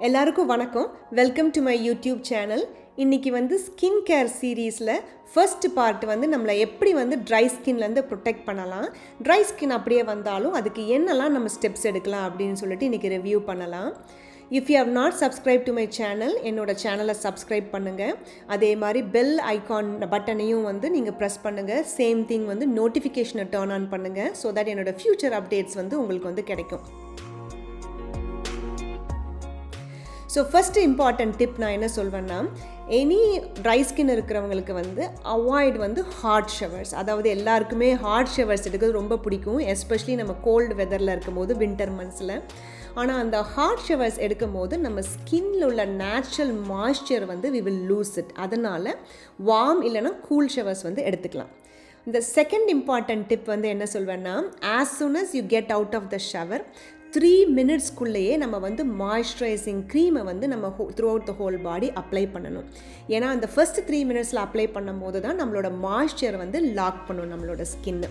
எல்லாருக்கும் வணக்கம். Welcome to my YouTube channel இன்றைக்கி வந்து ஸ்கின் கேர் சீரீஸில் ஃபர்ஸ்ட் பார்ட் வந்து நம்மளை எப்படி வந்து ட்ரை ஸ்கின்லேருந்து ப்ரொடெக்ட் பண்ணலாம். ட்ரை ஸ்கின் அப்படியே வந்தாலும் அதுக்கு என்னெல்லாம் நம்ம ஸ்டெப்ஸ் எடுக்கலாம் அப்படின்னு சொல்லிட்டு இன்றைக்கி ரிவ்யூ பண்ணலாம். If you have not subscribe to my channel என்னோடய சேனலை சப்ஸ்கிரைப் பண்ணுங்கள் அதே மாதிரி பெல் ஐகான் பட்டனையும் வந்து நீங்கள் ப்ரெஸ் பண்ணுங்கள் சேம் திங் வந்து நோட்டிஃபிகேஷனை டேர்ன் ஆன் பண்ணுங்கள் ஸோ தட் என்னோடய ஃப்யூச்சர் அப்டேட்ஸ் வந்து உங்களுக்கு வந்து கிடைக்கும். ஸோ ஃபஸ்ட்டு இம்பார்ட்டன்ட் டிப் நான் என்ன சொல்வேன்னா எனி ட்ரை ஸ்கின் இருக்கிறவங்களுக்கு வந்து அவாய்ட் வந்து ஹாட் ஷவர்ஸ் அதாவது எல்லாருக்குமே ஹாட் ஷவர்ஸ் எடுக்கிறது ரொம்ப பிடிக்கும் எஸ்பெஷலி நம்ம கோல்டு வெதரில் இருக்கும்போது வின்டர் மந்த்ஸில் ஆனால் அந்த ஹாட் ஷவர்ஸ் எடுக்கும் போது நம்ம ஸ்கின்னில் உள்ள நேச்சுரல் மாய்ஸ்சர் வந்து வி வில் லூஸ் இட் அதனால் வார்ம் இல்லைன்னா கூல் ஷவர்ஸ் வந்து எடுத்துக்கலாம். இந்த செகண்ட் இம்பார்ட்டன்ட் டிப் வந்து என்ன சொல்வேன்னா as soon as you get out of the shower three மினிட்ஸ்க்குள்ளேயே நம்ம வந்து மாய்ஸ்சரைசிங் க்ரீமை வந்து நம்ம ஹோ throughout the whole body apply பண்ணணும். ஏன்னா அந்த ஃபஸ்ட் த்ரீ மினிட்ஸில் அப்ளை பண்ணும் போது தான் நம்மளோட மாய்ஸ்சர் வந்து லாக் பண்ணும் நம்மளோட ஸ்கின்னு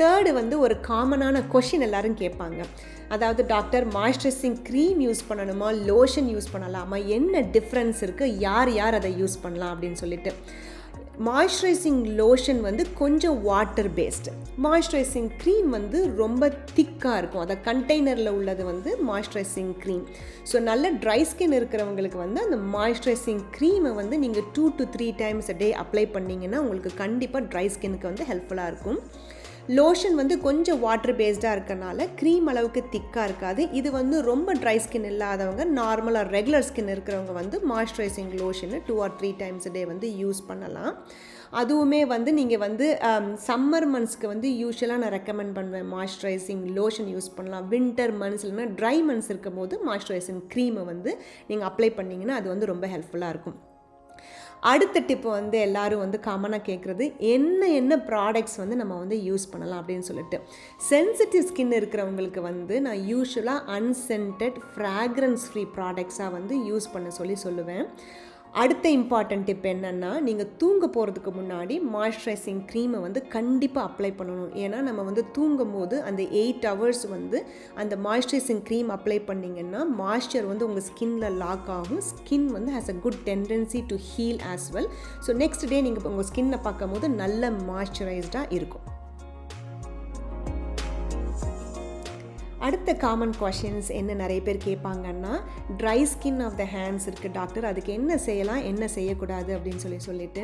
தேர்டு வந்து ஒரு காமனான கொஷின் எல்லாரும் கேட்பாங்க. அதாவது டாக்டர் மாய்ஸ்சரைசிங் க்ரீம் யூஸ் பண்ணணுமா? லோஷன் யூஸ் பண்ணலாமா? என்ன டிஃப்ரென்ஸ் இருக்குது யார் யார் அதை யூஸ் பண்ணலாம்? அப்படின்னு சொல்லிட்டு. மாய்ஸ்சரைசிங் லோஷன் வந்து கொஞ்சம் வாட்டர் பேஸ்டு மாய்ஸ்சரைசிங் க்ரீம் வந்து ரொம்ப திக்காக இருக்கும். அதை கண்டெய்னரில் உள்ளது வந்து மாய்ஸ்சரைசிங் க்ரீம் ஸோ நல்ல ட்ரை ஸ்கின் இருக்கிறவங்களுக்கு வந்து அந்த மாய்ஸ்சரைசிங் க்ரீமை வந்து நீங்கள் two to three times day apply பண்ணிங்கன்னா உங்களுக்கு கண்டிப்பாக ட்ரை ஸ்கின்னுக்கு வந்து ஹெல்ப்ஃபுல்லாக இருக்கும். லோஷன் வந்து கொஞ்சம் வாட்டர் பேஸ்டாக இருக்கனால க்ரீம் அளவுக்கு திக்காக இருக்காது. இது வந்து ரொம்ப ட்ரை ஸ்கின் இல்லாதவங்க நார்மலாக ரெகுலர் ஸ்கின் இருக்கிறவங்க வந்து moisturizing lotion two or three times day வந்து யூஸ் பண்ணலாம். அதுவுமே வந்து நீங்கள் வந்து um, சம்மர் மந்த்ஸ்க்கு வந்து யூஸ்வலாக நான் ரெக்கமெண்ட் பண்ணுவேன். மாய்ஸ்சரைசிங் லோஷன் யூஸ் பண்ணலாம். வின்டர் மந்த்ஸ் இல்லைன்னா ட்ரை மந்த்ஸ் இருக்கும் போது மாய்ஸ்சரைசிங் க்ரீமை வந்து நீங்கள் அப்ளை பண்ணிங்கன்னா அது வந்து ரொம்ப ஹெல்ப்ஃபுல்லாக இருக்கும். அடுத்த டிப்பு வந்து எல்லாரும் வந்து காமனாக கேட்குறது என்ன என்ன ப்ராடக்ட்ஸ் வந்து நம்ம வந்து யூஸ் பண்ணலாம் அப்படின்னு சொல்லிட்டு. சென்சிட்டிவ் ஸ்கின் இருக்கிறவங்களுக்கு வந்து நான் யூஸ்வலாக அன்சென்டட் ஃப்ராக்ரன்ஸ் ஃப்ரீ ப்ராடக்ட்ஸாக வந்து யூஸ் பண்ண சொல்லி சொல்லுவேன். அடுத்த இம்பார்ட்டன்ட் டிப் என்னென்னா நீங்கள் தூங்க போகிறதுக்கு முன்னாடி மாய்ஸ்சரைசிங் க்ரீமை வந்து கண்டிப்பாக அப்ளை பண்ணணும். ஏன்னா நம்ம வந்து தூங்கும் போது அந்த எயிட் ஹவர்ஸ் வந்து அந்த மாய்ஸ்சரைசிங் க்ரீம் அப்ளை பண்ணிங்கன்னா மாய்ஸ்சர் வந்து உங்கள் ஸ்கின்ல லாக் ஆகும். ஸ்கின் வந்து has a good tendency to heal as well so next day நீங்கள் உங்கள் ஸ்கின்னை பார்க்கும் போது நல்ல மாய்ஸ்சரைஸ்டாக இருக்கும். அடுத்த காமன் கொஷின்ஸ் என்ன நிறைய பேர் கேட்பாங்கன்னா dry skin of the hands இருக்குது டாக்டர் அதுக்கு என்ன செய்யலாம் என்ன செய்யக்கூடாது அப்படின்னு சொல்லி சொல்லிட்டு.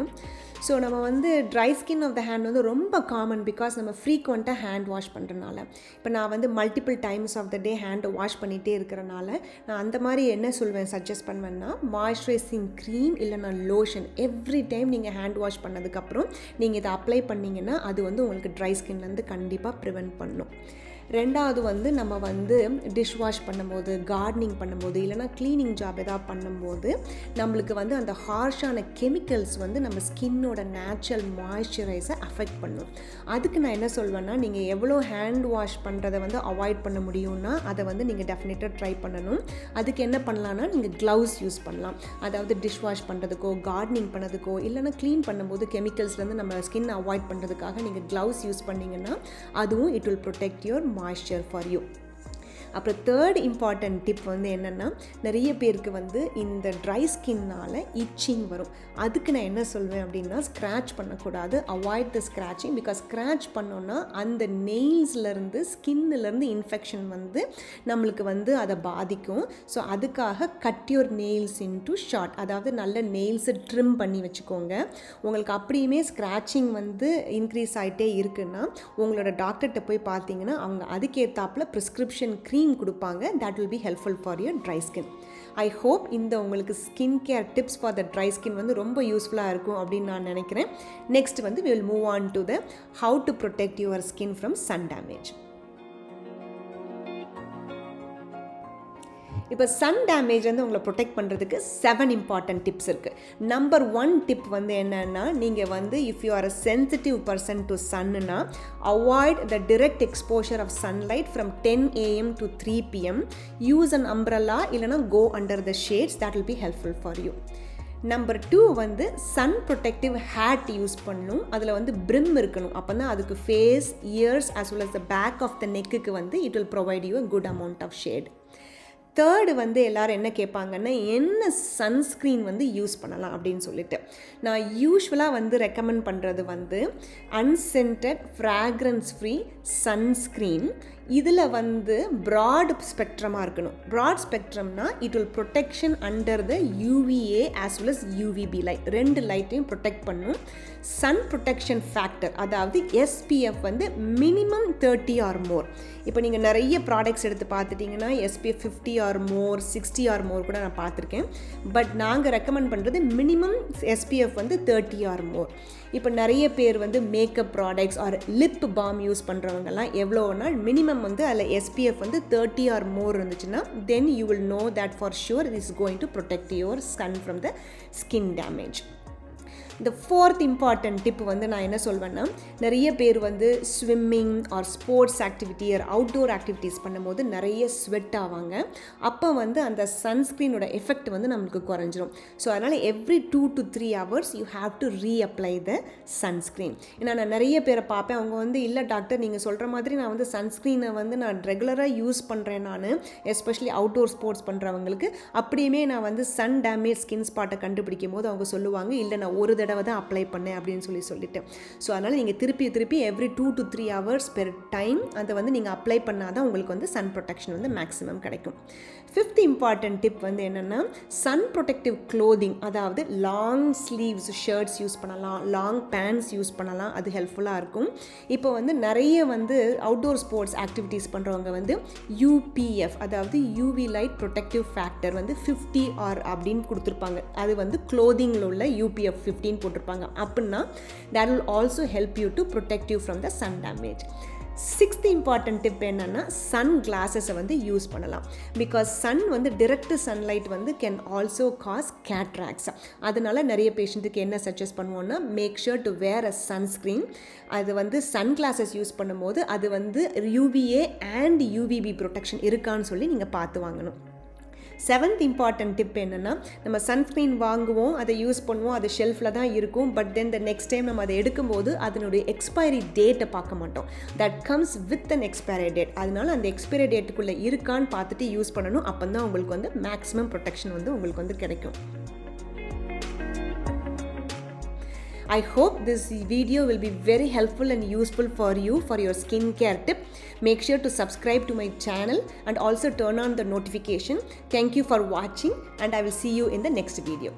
ஸோ நம்ம வந்து dry skin of the hand வந்து ரொம்ப காமன் பிகாஸ் நம்ம ஃப்ரீக்வெண்ட்டாக ஹேண்ட் வாஷ் பண்ணுறனால இப்போ நான் வந்து multiple times of the day ஹேண்டை wash பண்ணிகிட்டே இருக்கிறனால நான் அந்த மாதிரி என்ன சொல்வேன் சஜஸ்ட் பண்ணுவேன்னா மாய்ஸ்சரைசிங் க்ரீம் இல்லைனா லோஷன் எவ்ரி டைம் நீங்கள் ஹேண்ட் வாஷ் பண்ணதுக்கப்புறம் நீங்கள் இதை அப்ளை பண்ணிங்கன்னா அது வந்து உங்களுக்கு ட்ரை ஸ்கின்லேருந்து கண்டிப்பாக ப்ரிவெண்ட் பண்ணும். ரெண்டாவது வந்து நம்ம வந்து டிஷ் வாஷ் பண்ணும்போது கார்டனிங் பண்ணும்போது இல்லைனா க்ளீனிங் ஜாப் எதாவது பண்ணும்போது நம்மளுக்கு வந்து அந்த ஹார்ஷான கெமிக்கல்ஸ் வந்து நம்ம ஸ்கின்னோட நேச்சுரல் மாய்ஸ்சரைஸை அஃபெக்ட் பண்ணும். அதுக்கு நான் என்ன சொல்வேன்னா நீங்கள் எவ்வளோ ஹேண்ட் வாஷ் பண்ணுறதை வந்து அவாய்ட் பண்ண முடியும்னா அதை வந்து நீங்கள் டெஃபினட்டாக ட்ரை பண்ணணும். அதுக்கு என்ன பண்ணலான்னா நீங்கள் க்ளவுஸ் யூஸ் பண்ணலாம். அதாவது டிஷ் வாஷ் பண்ணுறதுக்கோ கார்டனிங் பண்ணதுக்கோ இல்லைனா க்ளீன் பண்ணும்போது கெமிக்கல்ஸ்லேருந்து நம்ம ஸ்கின் அவாய்ட் பண்ணுறதுக்காக நீங்கள் க்ளவுஸ் யூஸ் பண்ணிங்கன்னா அதுவும் it will protect your moisture for you அப்புறம் தேர்ட் இம்பார்ட்டன்ட் டிப் வந்து என்னென்னா நிறைய பேருக்கு வந்து இந்த ட்ரை ஸ்கின்னால் இச்சிங் வரும். அதுக்கு நான் என்ன சொல்வேன் அப்படின்னா ஸ்க்ராட்ச் பண்ணக்கூடாது. Avoid the scratching because scratch பண்ணோன்னா அந்த நெயில்ஸ்லேருந்து ஸ்கின்னுலேருந்து இன்ஃபெக்ஷன் வந்து நம்மளுக்கு வந்து அதை பாதிக்கும். ஸோ அதுக்காக cut your nails in to short அதாவது நல்ல நெயில்ஸை ட்ரிம் பண்ணி வச்சுக்கோங்க. உங்களுக்கு அப்படியுமே ஸ்க்ராச்சிங் வந்து இன்க்ரீஸ் ஆகிட்டே இருக்குன்னா உங்களோட டாக்டர்கிட்ட போய் பார்த்தீங்கன்னா அவங்க அதுக்கேற்றாப்புல ப்ரிஸ்கிரிப்ஷன் க்ரீம் கொடுப்பாங்க that will be helpful for your dry skin I hope இந்த உங்களுக்கு skin care tips for the dry skin வந்து ரொம்ப யூஸ்ஃபுல்லாக இருக்கும் அப்படின்னு நான் நினைக்கிறேன். நெக்ஸ்ட் வந்து will move on to the how to protect your skin from sun damage இப்போ சன் டேமேஜ் வந்து உங்களை ப்ரொடெக்ட் பண்ணுறதுக்கு செவன் இம்பார்ட்டன்ட் டிப்ஸ் இருக்குது நம்பர் ஒன் டிப் வந்து என்னென்னா நீங்கள் வந்து if you are a sensitive person to சன்னுனா avoid the direct exposure of sunlight from ten AM to three PM use an umbrella இல்லைனா go under the shades that will be helpful for you number two வந்து sun protective hat use பண்ணணும். அதில் வந்து brim இருக்கணும். அப்போ தான் அதுக்கு face ears as well as the back of the நெக்குக்கு வந்து it will provide you a good amount of shade third வந்து எல்லோரும் என்ன கேட்பாங்கன்னா என்ன சன்ஸ்க்ரீன் வந்து யூஸ் பண்ணலாம்? அப்படின்னு சொல்லிட்டு. நான் யூஸ்வலாக வந்து ரெக்கமெண்ட் பண்ணுறது வந்து அன்சென்டட் ஃப்ராக்ரன்ஸ் ஃப்ரீ சன்ஸ்க்ரீன் இதில் வந்து ப்ராட் ஸ்பெக்ட்ரமாக இருக்கணும். Broad ஸ்பெக்ட்ரம்னா it will protection under the UVA as well as UVB light ரெண்டு லைட்டையும் ப்ரொடெக்ட் பண்ணும். சன் ப்ரொடெக்ஷன் ஃபேக்டர் அதாவது எஸ்பிஎஃப் வந்து மினிமம் தேர்ட்டி ஆர் மோர் இப்போ நீங்கள் நிறைய ப்ராடக்ட்ஸ் எடுத்து பார்த்துட்டிங்கன்னா SPF fifty or more sixty or more கூட நான் பார்த்துருக்கேன். பட் நாங்கள் ரெக்கமெண்ட் பண்ணுறது மினிமம் எஸ்பிஎஃப் வந்து தேர்ட்டி ஆர் மோர் இப்போ நிறைய பேர் வந்து makeup products or lip balm use பண்ணுறவங்கலாம் நாள் மினிமம் வந்து அதில் எஸ்பிஎஃப் வந்து தேர்ட்டி ஆர் மோர் இருந்துச்சுன்னா then you will know that for sure is going to protect your sun from the skin damage இந்த ஃபோர்த் இம்பார்ட்டன்ட் டிப் வந்து நான் என்ன சொல்வேன்னா நிறைய பேர் வந்து swimming or sports activity or outdoor activities பண்ணும்போது நிறைய ஸ்வெட் ஆவாங்க. அப்போ வந்து அந்த சன்ஸ்க்ரீனோட எஃபெக்ட் வந்து நம்மளுக்கு குறைஞ்சிரும். ஸோ அதனால் every two to three hours you have to reapply the sunscreen ஏன்னா நான் நிறைய பேரை பார்ப்பேன். அவங்க வந்து இல்லை டாக்டர் நீங்கள் சொல்கிற மாதிரி நான் வந்து சன்ஸ்க்ரீனை வந்து நான் ரெகுலராக யூஸ் பண்ணுறேன் நான் எஸ்பெஷலி அவுட்டோர் ஸ்போர்ட்ஸ் பண்ணுறவங்களுக்கு அப்படியுமே நான் வந்து சன் டேமேஜ் ஸ்கின் ஸ்பாட்டை கண்டுபிடிக்கும் போது அவங்க சொல்லுவாங்க இல்லை நான் ஒரு தடவை தான் அப்ளை பண்ணேன் அப்படின்னு சொல்லி சொல்லிட்டு ஸோ அதனால் நீங்கள் திருப்பி திருப்பி every two to three hours per time அதை வந்து நீங்கள் அப்ளை பண்ணால் தான் உங்களுக்கு வந்து சன் ப்ரொடெக்ஷன் வந்து மேக்ஸிமம் கிடைக்கும். ஃபிஃப்த் இம்பார்ட்டன்ட் டிப் வந்து என்னென்னா சன் ப்ரொடெக்டிவ் க்ளோதிங் அதாவது லாங் ஸ்லீவ்ஸ் ஷர்ட்ஸ் யூஸ் பண்ணலாம் லாங் பேண்ட்ஸ் யூஸ் பண்ணலாம் அது ஹெல்ப்ஃபுல்லாக இருக்கும். இப்போ வந்து நிறைய வந்து அவுட்டோர் ஸ்போர்ட்ஸ் ஆக்டிவிட்டீஸ் பண்ணுறவங்க வந்து யூபிஎஃப் அதாவது யூவி லைட் ப்ரொடெக்டிவ் ஃபேக்டர் வந்து ஃபிஃப்டி ஆர் அப்படின்னு கொடுத்துருப்பாங்க. அது வந்து க்ளோதிங்கில் உள்ள யூபிஎஃப் ஃபிஃப்டின் போட்டிருப்பாங்க. அப்படின்னா that will also help you to protect you from the sun damage sixth important tip என்னென்னா சன் கிளாஸஸை வந்து யூஸ் பண்ணலாம். பிகாஸ் சன் வந்து டிரெக்ட் சன்லைட் வந்து கேன் ஆல்சோ காஸ் கேட்ராக்ஸ் அதனால நிறைய பேஷண்ட்டுக்கு என்ன சஜஸ்ட் பண்ணுவோன்னா make sure to wear a sunscreen அது வந்து சன் கிளாஸஸ் யூஸ் பண்ணும்போது அது வந்து யூவிஏ அண்ட் யூவிபி ப்ரொடெக்ஷன் இருக்கான்னு சொல்லி நீங்கள் பார்த்து வாங்கணும். செவன்த் இம்பார்ட்டன்ட் டிப் என்னென்னா நம்ம சன்ஸ்க்ரீன் வாங்குவோம் அதை யூஸ் பண்ணுவோம் அது ஷெல்ஃபில் தான் இருக்கும் but then the next time நம்ம அதை எடுக்கும்போது அதனுடைய எக்ஸ்பைரி டேட்டை பார்க்க மாட்டோம். That comes with an expiry date அதனால அந்த எக்ஸ்பைரி டேட்டுக்குள்ளே இருக்கான்னு பார்த்துட்டு யூஸ் பண்ணணும். அப்போ தான் உங்களுக்கு வந்து மேக்ஸிமம் ப்ரொடெக்ஷன் வந்து உங்களுக்கு வந்து கிடைக்கும். I hope this video will be very helpful and useful for you for your skincare tip. Make sure to subscribe to my channel and also turn on the notification. Thank you for watching and I will see you in the next video.